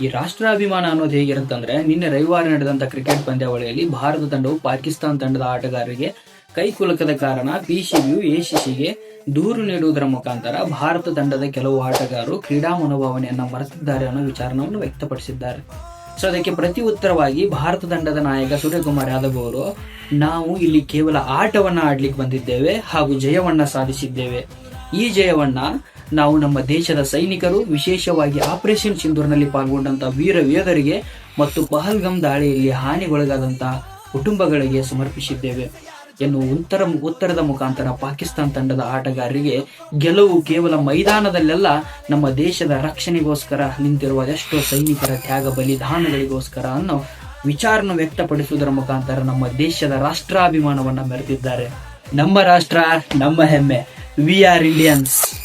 ಈ ರಾಷ್ಟ್ರಾಭಿಮಾನ ಅನ್ನೋದು ಹೇಗಿರುತ್ತಂದ್ರೆ, ನಿನ್ನೆ ರವಿವಾರ ನಡೆದಂತ ಕ್ರಿಕೆಟ್ ಪಂದ್ಯಾವಳಿಯಲ್ಲಿ ಭಾರತ ತಂಡವು ಪಾಕಿಸ್ತಾನ ತಂಡದ ಆಟಗಾರರಿಗೆ ಕೈಕುಲಕದ ಕಾರಣ ಪಿಸಿಬಿಯು ಎಸಿಸಿಗೆ ದೂರು ನೀಡುವುದರ ಮುಖಾಂತರ ಭಾರತ ತಂಡದ ಕೆಲವು ಆಟಗಾರರು ಕ್ರೀಡಾ ಮನೋಭಾವನೆಯನ್ನು ಮರೆತಿದ್ದಾರೆ ಅನ್ನೋ ವಿಚಾರವನ್ನು ವ್ಯಕ್ತಪಡಿಸಿದ್ದಾರೆ. ಸೊ ಅದಕ್ಕೆ ಪ್ರತಿ ಉತ್ತರವಾಗಿ ಭಾರತ ತಂಡದ ನಾಯಕ ಸೂರ್ಯಕುಮಾರ್ ಯಾದವ್ ಅವರು, ನಾವು ಇಲ್ಲಿ ಕೇವಲ ಆಟವನ್ನ ಆಡ್ಲಿಕ್ಕೆ ಬಂದಿದ್ದೇವೆ ಹಾಗೂ ಜಯವನ್ನ ಸಾಧಿಸಿದ್ದೇವೆ. ಈ ಜಯವನ್ನ ನಾವು ನಮ್ಮ ದೇಶದ ಸೈನಿಕರು, ವಿಶೇಷವಾಗಿ ಆಪರೇಷನ್ ಸಿಂಧೂರ್ನಲ್ಲಿ ಪಾಲ್ಗೊಂಡಂತಹ ವೀರ ಯೋಧರಿಗೆ ಮತ್ತು ಪಹಲ್ಗಮ್ ದಾಳಿಯಲ್ಲಿ ಹಾನಿಗೊಳಗಾದಂತಹ ಕುಟುಂಬಗಳಿಗೆ ಸಮರ್ಪಿಸಿದ್ದೇವೆ ಎನ್ನುವ ಉತ್ತರ ಉತ್ತರದ ಮುಖಾಂತರ ಪಾಕಿಸ್ತಾನ ತಂಡದ ಆಟಗಾರರಿಗೆ ಗೆಲುವು ಕೇವಲ ಮೈದಾನದಲ್ಲೆಲ್ಲ ನಮ್ಮ ದೇಶದ ರಕ್ಷಣೆಗೋಸ್ಕರ ನಿಂತಿರುವ ಎಷ್ಟೋ ಸೈನಿಕರ ತ್ಯಾಗ ಬಲಿದಾನಗಳಿಗೋಸ್ಕರ ಅನ್ನೋ ವಿಚಾರನ ವ್ಯಕ್ತಪಡಿಸುವುದರ ಮುಖಾಂತರ ನಮ್ಮ ದೇಶದ ರಾಷ್ಟ್ರಾಭಿಮಾನವನ್ನು ಮೆರೆದಿದ್ದಾರೆ. ನಮ್ಮ ರಾಷ್ಟ್ರ, ನಮ್ಮ ಹೆಮ್ಮೆ. We are Indians